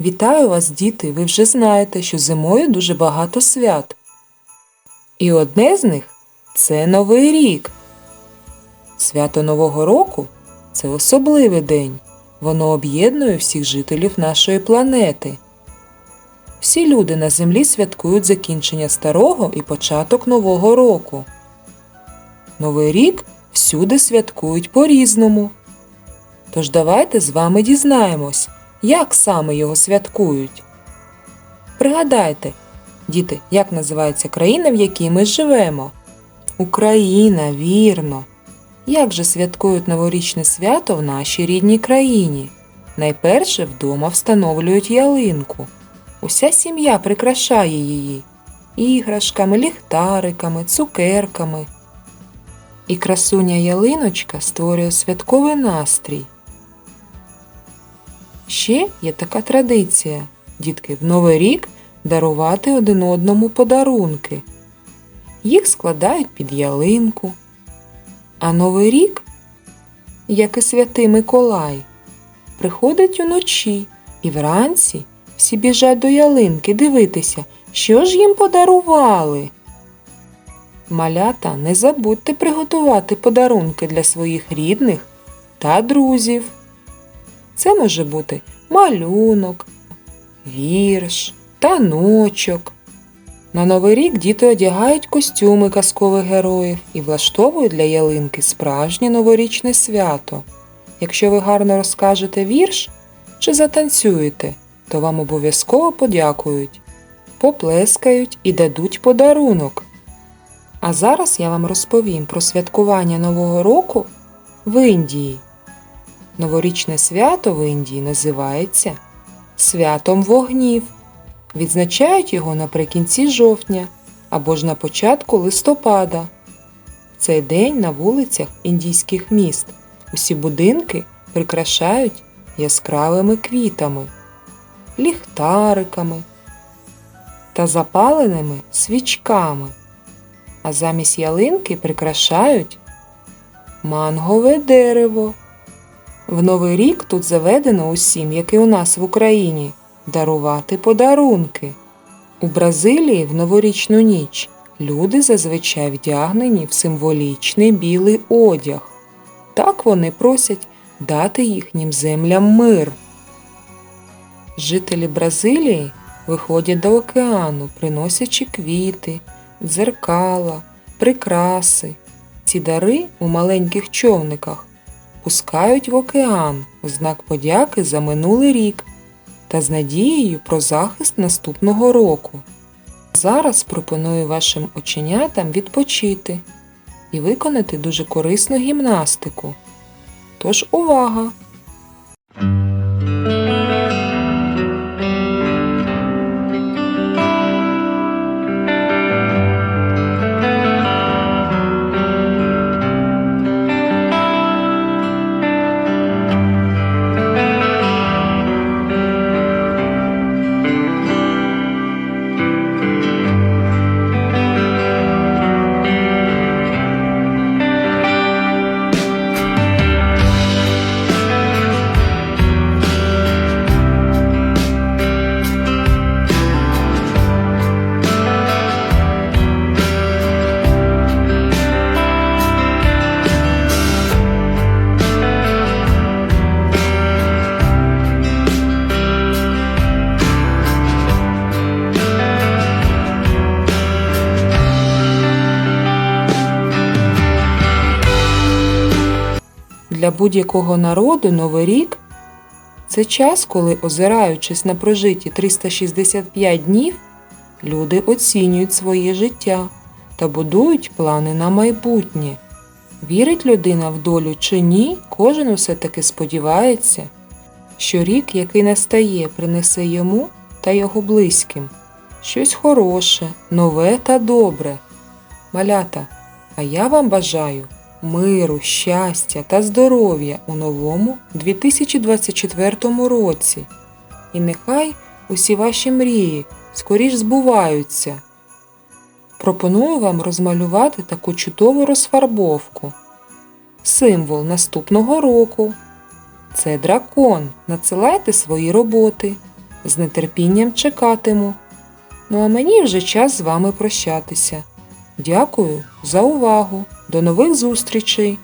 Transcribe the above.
Вітаю вас, діти! Ви вже знаєте, що зимою дуже багато свят. І одне з них це Новий рік. Свято Нового року це особливий день. Воно об'єднує всіх жителів нашої планети. Всі люди на землі святкують закінчення старого і початок Нового року. Новий рік всюди святкують по-різному. Тож давайте з вами дізнаємось, як саме його святкують. Пригадайте, діти, як називається країна, в якій ми живемо? Україна, вірно. Як же святкують новорічне свято в нашій рідній країні? Найперше вдома встановлюють ялинку. Уся сім'я прикрашає її іграшками, ліхтариками, цукерками. І красуня ялиночка створює святковий настрій. Ще є така традиція, дітки, в Новий рік дарувати один одному подарунки. Їх складають під ялинку. А Новий рік, як і святий Миколай, приходить уночі і вранці всі біжать до ялинки дивитися, що ж їм подарували. Малята, не забудьте приготувати подарунки для своїх рідних та друзів. Це може бути малюнок, вірш, таночок. На Новий рік діти одягають костюми казкових героїв і влаштовують для ялинки справжнє новорічне свято. Якщо ви гарно розкажете вірш чи затанцюєте, то вам обов'язково подякують, поплескають і дадуть подарунок. А зараз я вам розповім про святкування Нового року в Індії. Новорічне свято в Індії називається Святом вогнів. Відзначають його наприкінці жовтня або ж на початку листопада. В цей день на вулицях індійських міст усі будинки прикрашають яскравими квітами, ліхтариками та запаленими свічками, а замість ялинки прикрашають мангове дерево. В Новий рік тут заведено усім, як і у нас в Україні, дарувати подарунки. У Бразилії в новорічну ніч люди зазвичай вдягнені в символічний білий одяг. Так вони просять дати їхнім землям мир. Жителі Бразилії виходять до океану, приносячи квіти, дзеркала, прикраси. Ці дари у маленьких човниках пускають в океан в знак подяки за минулий рік та з надією про захист наступного року. Зараз пропоную вашим оченятам відпочити і виконати дуже корисну гімнастику. Тож увага! Для будь-якого народу Новий рік це час, коли, озираючись на прожиті 365 днів, люди оцінюють своє життя та будують плани на майбутнє. Вірить людина в долю чи ні, кожен усе таки сподівається, що рік, який настає, принесе йому та його близьким щось хороше, нове та добре. Малята, а я вам бажаю миру, щастя та здоров'я у новому 2024 році. І нехай усі ваші мрії скоріш збуваються. Пропоную вам розмалювати таку чудову розфарбовку. Символ наступного року. Це дракон. Надсилайте свої роботи. З нетерпінням чекатиму. Ну а мені вже час з вами прощатися. Дякую за увагу. До нових зустрічей!